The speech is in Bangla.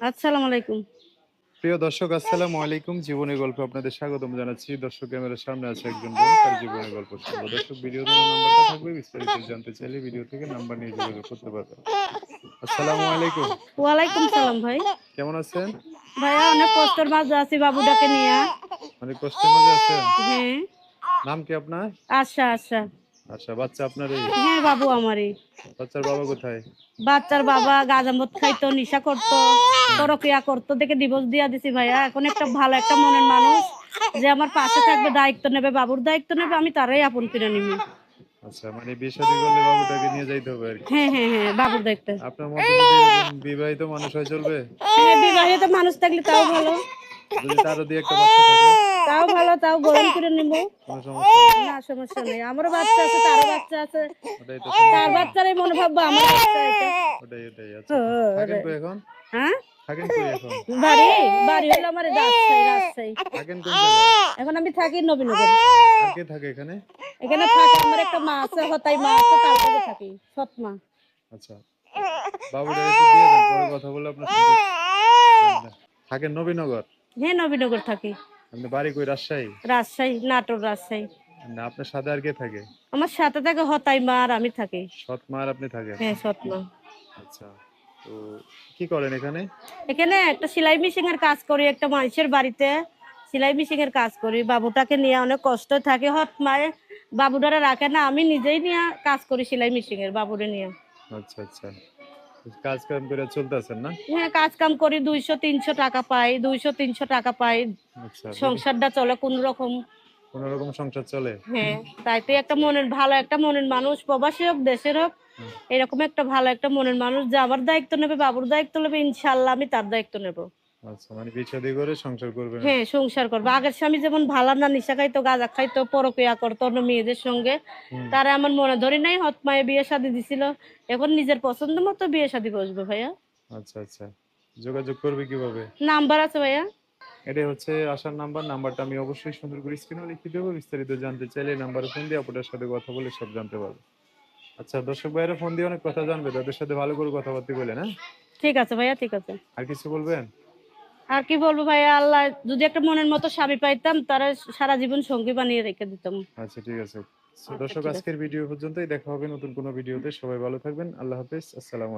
আসসালামু আলাইকুম প্রিয় দর্শক আসসালামু আলাইকুম জীবনের গল্প আপনাদের স্বাগতম জানাচ্ছি। দর্শক ক্যামেরার সামনে আছে একজন বোন তার জীবনের গল্প শুনব। দর্শক ভিডিও নাম্বারটা থাকবে বিস্তারিত জানতে চাইলে ভিডিও থেকে নাম্বার নিয়ে যোগাযোগ করতে পারবেন। আসসালামু আলাইকুম ওয়ালাইকুম সালাম ভাই। কেমন আছেন? ভাইয়া অনেক কষ্টের মাঝে আছি বাবুটাকে নিয়ে। অনেক কষ্টের মধ্যে আছেন? হ্যাঁ। নাম কি আপনার? আচ্ছা আচ্ছা আচ্ছা বাচ্চা আপনার হ্যাঁ বাবু আমারই বাচ্চার বাবা কোথায়? বাচ্চার বাবা গাঁজামত খাইতো নিশা করতো পরকিয়া করতো দেখে ডিভোর্স দিয়া দিছি ভাইয়া। এখন একটা ভালো একটা মনের মানুষ যে আমার পাশে থাকবে দায়িত্ব নেবে বাবুর দায়িত্ব নেবে আমি তারাই আপন কিনে নিবি আচ্ছা মানে বিয়ে শাদী করলে বাবুটাকে নিয়ে যাইতে হবে আর কি। হ্যাঁ হ্যাঁ হ্যাঁ বাবুর দায়িত্ব। আপনার মতো বিবাহিত মানুষ হয় চলবে? হ্যাঁ বিবাহিত মানুষ থাকলে তাও ভালো। যদি তারও দিয়ে একটা বাচ্চা থাকে? তাও ভালো তাও গরম করে নিবো। না সমস্যা নেই। আমারও বাচ্চা আছে তারও বাচ্চা আছে। তার বাচ্চারই মনে ভাববো আমার বাচ্চা এটা ওটাই ওটাই আচ্ছা এখন? হ্যাঁ? বাড়ি বাড়ি হলো আমার রাজশাহী রাজশাহী। এখন আমি থাকি নবীনগর। আর কে থাকে এখানে? এখানে থাকে আমার একটা মা আছে হতাই মা আছে তার কাছে থাকি সৎ মা আচ্ছা পরে কথা বলে আপনার থাকেন নবীনগর? হ্যাঁ নবীনগর থাকি। আপনি বাড়ি কই রাজশাহী? রাজশাহী নাটোর রাজশাহী। না আপনার সাথে আর কে থাকে? আমার সাথে থাকে হতাই মা আর আমি থাকি। সৎ মা আর আপনি থাকেন? হ্যাঁ সৎ মা। আচ্ছা তো কি করেন এখানে? এখানে একটা সেলাই মেশিন এর কাজ করি একটা মানুষের বাড়িতে সেলাই মেশিন এর কাজ করি। বাবুটাকে নিয়ে অনেক কষ্ট থাকে হত মায়ে বাবুটারে রাখে না আমি নিজেই নিয়ে কাজ করি সেলাই মেশিন এর বাবুরে নিয়ে। আচ্ছা আচ্ছা। কাজ কাম করে চলতেছেন না? হ্যাঁ কাজ কাম করি দুইশো তিনশো টাকা পাই দুইশো তিনশো টাকা পাই। আচ্ছা সংসারটা চলে কোন রকম। কোন রকম সংসার চলে? হ্যাঁ তাইতে একটা মনের ভালো একটা মনের মানুষ প্রবাসী হোক দেশের হোক এরকম একটা ভালো একটা মনের মানুষ যে আমার দায়িত্ব নেবে বাবুর দায়িত্ব নেবে ইনশাল্লাহ আমি তার দায়িত্ব নেব। আচ্ছা মানে করে সংসার করবেন? হ্যাঁ সংসার করব। আগের স্বামী যেমন ভালো না নিশা খাইতো গাঁজা খাইতো পরকিয়া করতো অন্য মেয়েদের সঙ্গে তারা আমার মনে ধরি নাই হত মায়ে বিয়ে শাদি দিছিল। এখন নিজের পছন্দ মতো বিয়ে শাদি ভাইয়া। আচ্ছা আচ্ছা। যোগাযোগ করবে কীভাবে? নাম্বার আছে ভাইয়া। এটাই হচ্ছে আসার নাম্বার। নাম্বারটা আমি অবশ্যই সুন্দর করে স্ক্রিনে লিখে দেবো। বিস্তারিত জানতে চাইলে নাম্বারে ফোন দিয়ে আপনার সাথে কথা বলে সব জানতে পারবে। আচ্ছা দর্শক ভাইয়েরা ফোন দিয়ে অনেক কথা জানবে। তাদের সাথে ভালো করে কথাবার্তা বলেন হ্যাঁ? ঠিক আছে ভাইয়া ঠিক আছে। আর কিছু বলবেন? আর কি বলব ভাইয়া আল্লাহ যদি একটা মনের মতো স্বামী পাইতাম তারা সারা জীবন সঙ্গী বানিয়ে রেখে দিতাম। আচ্ছা ঠিক আছে। আচ্ছা, দর্শক আজকের ভিডিও পর্যন্তই। দেখা হবে নতুন কোনো ভিডিওতে। সবাই ভালো থাকবেন। আল্লাহ হাফেজ। আসসালাম